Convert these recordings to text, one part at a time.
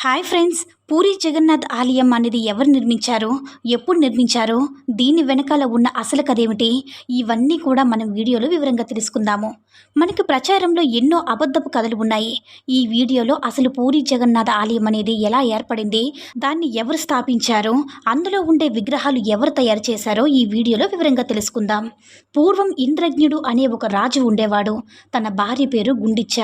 Hi friends puri Jagannadh ఆలయం అనేది ఎవరు నిర్మించారో? ఎప్పుడు నిర్మించారో? దీని వెనకాల ఉన్న అసలు కథ ఏమిటి? ఇవన్నీ కూడా మనం వీడియోలో వివరంగా తెలుసుకుందాము. మనకి ప్రచారంలో ఎన్నో అబద్ధపు కథలు ఉన్నాయి. ఈ వీడియోలో అసలు పూరి జగన్నాథ్ ఆలయం అనేది ఎలా ఏర్పడింది? దాన్ని ఎవరు స్థాపించారో? అందులో ఉండే విగ్రహాలు ఎవరు తయారు చేశారో ఈ వీడియోలో వివరంగా తెలుసుకుందాం. పూర్వం ఇంద్రజ్ఞుడు అనే ఒక రాజు ఉండేవాడు. తన భార్య పేరు గుండిచ్చ.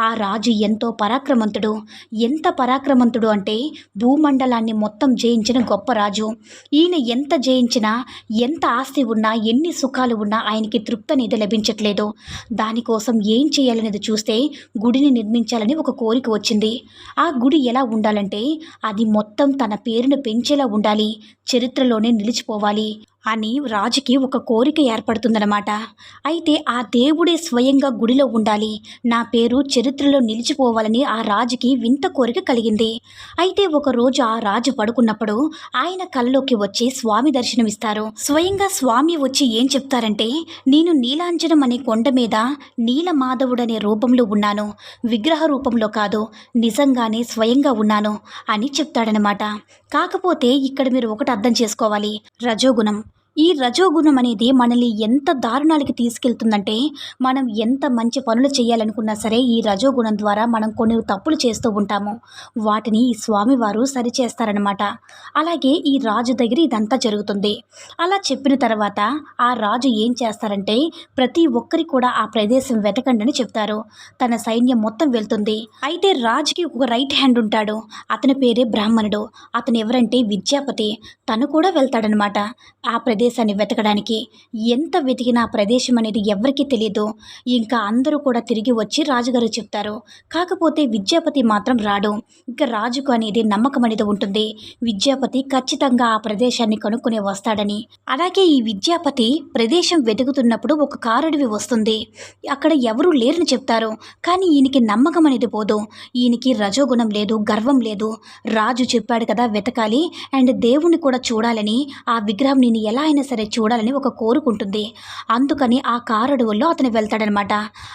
ఆ రాజు ఎంతో పరాక్రమంతుడు. ఎంత పరాక్రమంతుడు అంటే భూమండలాన్ని మొత్తం జయించిన గొప్ప రాజు. ఈయన ఎంత జయించినా ఎంత ఆస్తి ఉన్నా ఎన్ని సుఖాలు ఉన్నా ఆయనకి తృప్తి అనేది లభించట్లేదు. దానికోసం ఏం చేయాలనేది చూస్తే గుడిని నిర్మించాలని ఒక కోరిక వచ్చింది. ఆ గుడి ఎలా ఉండాలంటే అది మొత్తం తన పేరును పెంచేలా ఉండాలి. చరిత్రలోనే నిలిచిపోవాలి. అని రాజుకి ఒక కోరిక ఏర్పడుతుందన్నమాట. అయితే ఆ దేవుడే స్వయంగా గుడిలో ఉండాలి. నా పేరు చరిత్రలో నిలిచిపోవాలని ఆ రాజుకి వింత కోరిక కలిగింది. అయితే ఒకరోజు ఆ రాజు పడుకున్నప్పుడు ఆయన కళ్ళలోకి వచ్చి స్వామి దర్శనమిస్తారు. స్వయంగా స్వామి వచ్చి ఏం చెప్తారంటే నేను నీలాంజనం అనే కొండ మీద నీలమాధవుడనే రూపంలో ఉన్నాను. విగ్రహ రూపంలో కాదు నిజంగానే స్వయంగా ఉన్నాను అని చెప్తాడనమాట కాకపోతే ఇక్కడ మీరు ఒకటి అర్థం చేసుకోవాలి. రజోగుణం. ఈ రజోగుణం అనేది మనల్ని ఎంత దారుణాలకి తీసుకెళ్తుందంటే మనం ఎంత మంచి పనులు చేయాలనుకున్నా సరే ఈ రజోగుణం ద్వారా మనం కొన్ని తప్పులు చేస్తూ ఉంటాము. వాటిని ఈ స్వామివారు సరిచేస్తారనమాట అలాగే ఈ రాజు దగ్గర ఇదంతా జరుగుతుంది. అలా చెప్పిన తర్వాత ఆ రాజు ఏం చేస్తారంటే ప్రతి ఒక్కరి కూడా ఆ ప్రదేశం వెతకండి అని చెప్తారు. తన సైన్యం మొత్తం వెళ్తుంది. అయితే రాజుకి ఒక రైట్ హ్యాండ్ ఉంటాడు. అతని పేరే బ్రాహ్మణుడు. అతను ఎవరంటే విద్యాపతి. తను కూడా వెళ్తాడనమాట ఆ ప్రదేశం ప్రదేశాన్ని వెతకడానికి ఎంత వెతికినా ప్రదేశం అనేది ఎవరికీ తెలియదు ఇంకా అందరూ కూడా తిరిగి వచ్చి రాజుగారు చెప్తారు. కాకపోతే విద్యాపతి మాత్రం రాడు. ఇంకా రాజుకు అనేది నమ్మకం అనేది ఉంటుంది. విద్యాపతి ఖచ్చితంగా ఆ ప్రదేశాన్ని కనుక్కొని వస్తాడని. అలాగే ఈ విద్యాపతి ప్రదేశం వెతుకుతున్నప్పుడు ఒక కారడివి వస్తుంది. అక్కడ ఎవరూ లేరని చెప్తారు. కానీ ఈయనకి నమ్మకం అనేది పోదు. ఈయనకి రజోగుణం లేదు గర్వం లేదు. రాజు చెప్పాడు కదా వెతకాలి అండ్ దేవుణ్ణి కూడా చూడాలని ఆ విగ్రహం నేను ఎలా అయినా సరే చూడాలని ఒక కోరుకుంటుంది. అందుకని ఆ కారడువుల్లో అతను వెళ్తాడనమాట.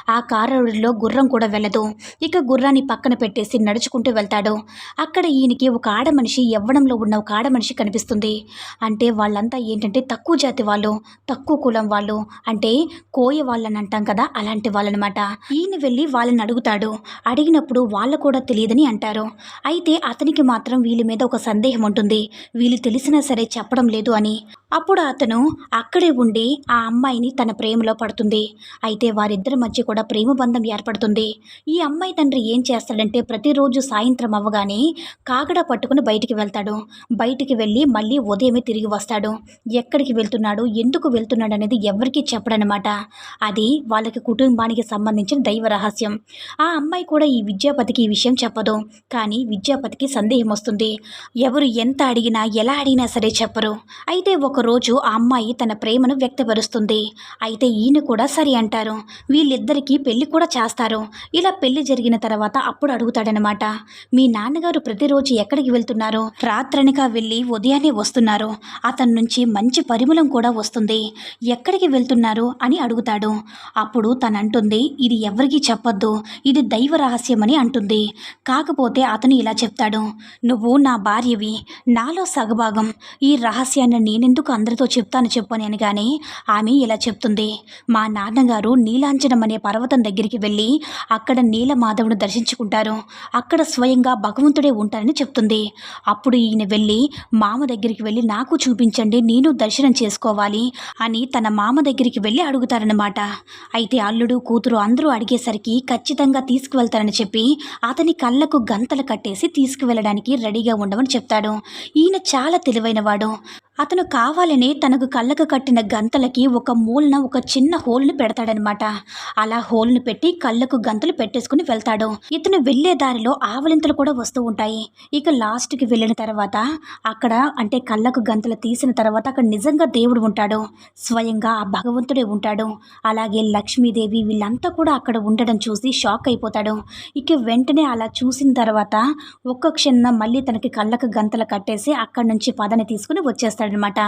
ఆ కారడులో గుర్రం కూడా వెళ్ళదు. ఇక గుర్రాన్ని పక్కన పెట్టేసి నడుచుకుంటూ వెళ్తాడు. అక్కడ ఈయనకి ఒక ఆడ మనిషి యవ్వనంలో ఉన్న ఒక ఆడ మనిషి కనిపిస్తుంది. అంటే వాళ్ళంతా ఏంటంటే తక్కువ జాతి వాళ్ళు తక్కువ కులం వాళ్ళు అంటే కోయ వాళ్ళని అంటాం కదా అలాంటి వాళ్ళనమాట. ఈయన వెళ్ళి వాళ్ళని అడుగుతాడు. అడిగినప్పుడు వాళ్ళు కూడా తెలియదని అంటారు. అయితే అతనికి మాత్రం వీళ్ళ మీద ఒక సందేహం ఉంటుంది. వీళ్ళు తెలిసినా సరే చెప్పడం లేదు అని. అప్పుడు అతను అక్కడే ఉండి ఆ అమ్మాయిని తన ప్రేమలో పడుతుంది. అయితే వారిద్దరి మధ్య కూడా ప్రేమ బంధం ఏర్పడుతుంది. ఈ అమ్మాయి తండ్రి ఏం చేస్తాడంటే ప్రతిరోజు సాయంత్రం అవ్వగానే కాగడ పట్టుకుని బయటికి వెళ్తాడు. బయటికి వెళ్ళి మళ్ళీ ఉదయమే తిరిగి వస్తాడు. ఎక్కడికి వెళ్తున్నాడు? ఎందుకు వెళ్తున్నాడు అనేది ఎవరికీ చెప్పడనమాట అది వాళ్ళకి కుటుంబానికి సంబంధించిన దైవ రహస్యం. ఆ అమ్మాయి కూడా ఈ విద్యాపతికి ఈ విషయం చెప్పదు. కానీ విద్యాపతికి సందేహం వస్తుంది. ఎవరు ఎంత అడిగినా ఎలా అడిగినా సరే చెప్పరు. అయితే ఒక ఒకరోజు ఆ అమ్మాయి తన ప్రేమను వ్యక్తపరుస్తుంది. అయితే ఈయన కూడా సరి అంటారు. వీళ్ళిద్దరికీ పెళ్ళి కూడా చేస్తారు. ఇలా పెళ్ళి జరిగిన తర్వాత అప్పుడు అడుగుతాడనమాట మీ నాన్నగారు ప్రతిరోజు ఎక్కడికి వెళ్తున్నారు? రాత్రనిగా వెళ్ళి ఉదయాన్నే వస్తున్నారు. అతని నుంచి మంచి పరిమళం కూడా వస్తుంది. ఎక్కడికి వెళ్తున్నారు? అని అడుగుతాడు. అప్పుడు తను అంటుంది ఇది ఎవరికీ చెప్పొద్దు. ఇది దైవ రహస్యమని అంటుంది. కాకపోతే అతను ఇలా చెప్తాడు. నువ్వు నా భార్యవి. నాలో సగభాగం. ఈ రహస్యాన్ని నేనెందుకు అందరితో చెప్తాను చెప్పని కానీ ఆమె ఇలా చెప్తుంది. మా నాన్నగారు నీలాంచనం అనే పర్వతం దగ్గరికి వెళ్ళి అక్కడ నీలమాధవుని దర్శించుకుంటారు. అక్కడ స్వయంగా భగవంతుడే ఉంటారని చెప్తుంది. అప్పుడు ఈయన వెళ్ళి మామ దగ్గరికి వెళ్ళి నాకు చూపించండి నేను దర్శనం చేసుకోవాలి అని తన మామ దగ్గరికి వెళ్ళి అడుగుతారనమాట అయితే అల్లుడు కూతురు అందరూ అడిగేసరికి ఖచ్చితంగా తీసుకువెళ్తారని చెప్పి అతని కళ్ళకు గంతలు కట్టేసి తీసుకువెళ్ళడానికి రెడీగా ఉండమని చెప్తాడు. ఈయన చాలా తెలివైనవాడు. అతను కావాలని తనకు కళ్ళకు కట్టిన గంతలకి ఒక మూలన ఒక చిన్న హోల్ని పెడతాడనమాట. అలా హోల్ని పెట్టి కళ్ళకు గంతలు పెట్టేసుకుని వెళ్తాడు. ఇతను వెళ్ళే దారిలో ఆవలింతలు కూడా వస్తూ ఉంటాయి. ఇక లాస్ట్కి వెళ్ళిన తర్వాత అక్కడ అంటే కళ్ళకు గంతలు తీసిన తర్వాత అక్కడ నిజంగా దేవుడు ఉంటాడు. స్వయంగా ఆ భగవంతుడే ఉంటాడు. అలాగే లక్ష్మీదేవి వీళ్ళంతా కూడా అక్కడ ఉండడం చూసి షాక్ అయిపోతాడు. ఇక వెంటనే అలా చూసిన తర్వాత ఒక్క క్షణం మళ్ళీ తనకి కళ్ళకు గంతలు కట్టేసి అక్కడి నుంచి పదని తీసుకుని వచ్చేస్తాడు. చేస్తాడనమాట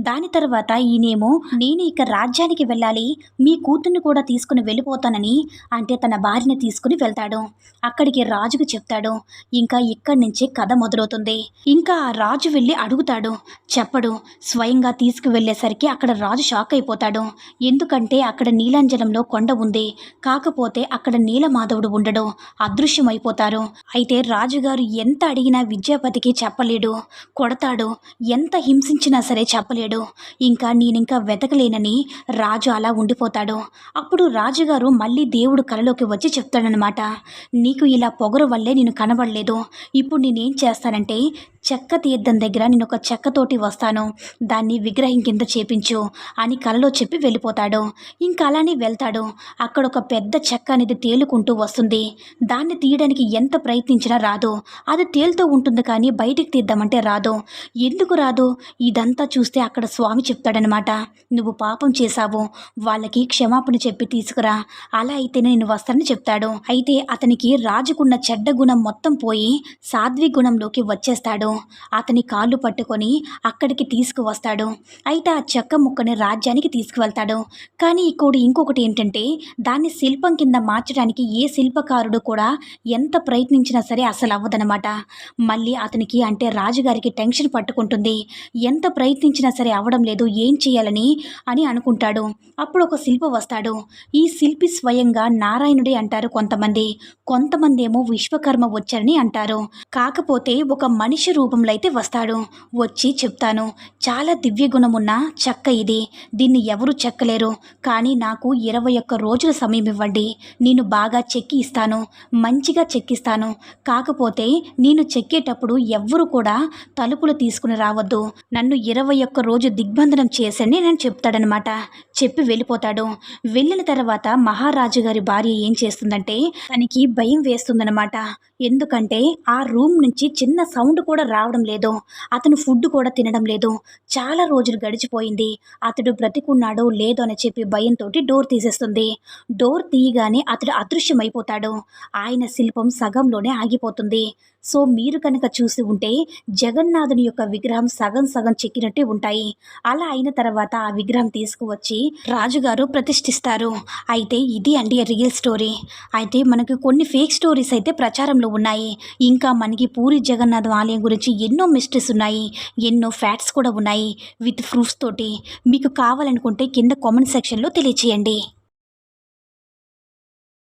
దాని తర్వాత ఈయనేమో నేను ఇక రాజ్యానికి వెళ్ళాలి. మీ కూతుర్ని కూడా తీసుకుని వెళ్ళిపోతానని అంటే తన భార్యని తీసుకుని వెళ్తాడు. అక్కడికి రాజుకు చెప్తాడు. ఇంకా ఇక్కడి నుంచి కథ మొదలవుతుంది. ఇంకా ఆ రాజు వెళ్ళి అడుగుతాడు. చెప్పడు. స్వయంగా తీసుకువెళ్ళేసరికి అక్కడ రాజు షాక్ అయిపోతాడు. ఎందుకంటే అక్కడ నీలాంజలంలో కొండ ఉంది. కాకపోతే అక్కడ నీలమాధవుడు ఉండడు. అదృశ్యమైపోతారు. అయితే రాజుగారు ఎంత అడిగినా విద్యాపతికి చెప్పలేడు. కొడతాడు. ఎంత హింసించినా సరే చెప్పలేడు. ఇంకా నేనింకా వెతకలేనని రాజు అలా ఉండిపోతాడు. అప్పుడు రాజుగారు మళ్ళీ దేవుడు కలలోకి వచ్చి చెప్తాడనమాట నీకు ఇలా పొగరు వల్లే నేను కనబడలేదు. ఇప్పుడు నేనేం చేస్తానంటే చెక్క తీర్థం దగ్గర నేను ఒక చెక్కతోటి వస్తాను. దాన్ని విగ్రహం కింద చేపించు అని కలలో చెప్పి వెళ్ళిపోతాడు. ఇంకా అలానే వెళ్తాడు. అక్కడ ఒక పెద్ద చెక్క అనేది తేలుకుంటూ వస్తుంది. దాన్ని తీయడానికి ఎంత ప్రయత్నించినా రాదు. అది తేలుతూ ఉంటుంది కానీ బయటికి తీద్దామంటే రాదు. ఎందుకు రాదు? ఇదంతా చూస్తే అక్కడ స్వామి చెప్తాడనమాట నువ్వు పాపం చేశావు. వాళ్ళకి క్షమాపణ చెప్పి తీసుకురా. అలా అయితేనే నేను వస్తానని చెప్తాడు. అయితే అతనికి రాజుకున్న చెడ్డ గుణం మొత్తం పోయి సాధ్వి గుణంలోకి వచ్చేస్తాడు. అతని కాళ్ళు పట్టుకొని అక్కడికి తీసుకువస్తాడు. అయితే ఆ చెక్క ముక్కని రాజ్యానికి తీసుకువెళ్తాడు. కానీ ఇక్కడ ఇంకొకటి ఏంటంటే దాన్ని శిల్పం కింద మార్చడానికి ఏ శిల్పకారుడు కూడా ఎంత ప్రయత్నించినా సరే అసలు అవ్వదనమాట మళ్ళీ అతనికి అంటే రాజుగారికి టెన్షన్ పట్టుకుంటుంది. ఎంత ఎంత ప్రయత్నించినా సరే అవడం లేదు ఏం చేయాలని అని అనుకుంటాడు. అప్పుడు ఒక శిల్పి వస్తాడు. ఈ శిల్పి స్వయంగా నారాయణుడే అంటారు కొంతమంది. కొంతమంది ఏమో విశ్వకర్మ వచ్చారని అంటారు. కాకపోతే ఒక మనిషి రూపంలో అయితే వస్తాడు. వచ్చి చెప్తాను. చాలా దివ్య గుణమున్న చెక్క ఇది. దీన్ని ఎవరు చెక్కలేరు. కానీ నాకు ఇరవై ఒక్క రోజుల సమయం ఇవ్వండి. నేను బాగా చెక్కి ఇస్తాను. మంచిగా చెక్కిస్తాను. కాకపోతే నేను చెక్కేటప్పుడు ఎవ్వరు కూడా తలుపులు తీసుకుని రావద్దు. నన్ను నన్ను ఇరవై ఒక్క రోజు దిగ్బంధనం చేసని నేను చెప్తాడనమాట. చెప్పి వెళ్ళిపోతాడు. వెళ్ళిన తర్వాత మహారాజు గారి భార్య ఏం చేస్తుందంటే తనకి భయం వేస్తుందనమాట. ఎందుకంటే ఆ రూమ్ నుంచి చిన్న సౌండ్ కూడా రావడం లేదు. అతను ఫుడ్ కూడా తినడం లేదు. చాలా రోజులు గడిచిపోయింది. అతడు బ్రతికున్నాడో లేదో అని చెప్పి భయంతో డోర్ తీసేస్తుంది. డోర్ తీయగానే అతడు అదృశ్యమైపోతాడు. ఆయన శిల్పం సగంలోనే ఆగిపోతుంది. సో మీరు కనుక చూసి ఉంటే జగన్నాథుని యొక్క విగ్రహం సగం సగం చెక్కినట్టే ఉంటాయి. అలా అయిన తర్వాత ఆ విగ్రహం తీసుకువచ్చి రాజుగారు ప్రతిష్ఠిస్తారు. అయితే ఇది అండి రియల్ స్టోరీ. అయితే మనకు కొన్ని ఫేక్ స్టోరీస్ అయితే ప్రచారంలో ఉన్నాయి. ఇంకా మనకి పూరి జగన్నాథ్ ఆలయం గురించి ఎన్నో మిస్టరీస్ ఉన్నాయి. ఎన్నో ఫ్యాక్ట్స్ కూడా ఉన్నాయి. విత్ ప్రూఫ్స్ తోటి. మీకు కావాలనుకుంటే కింద కామెంట్ సెక్షన్లో తెలియచేయండి.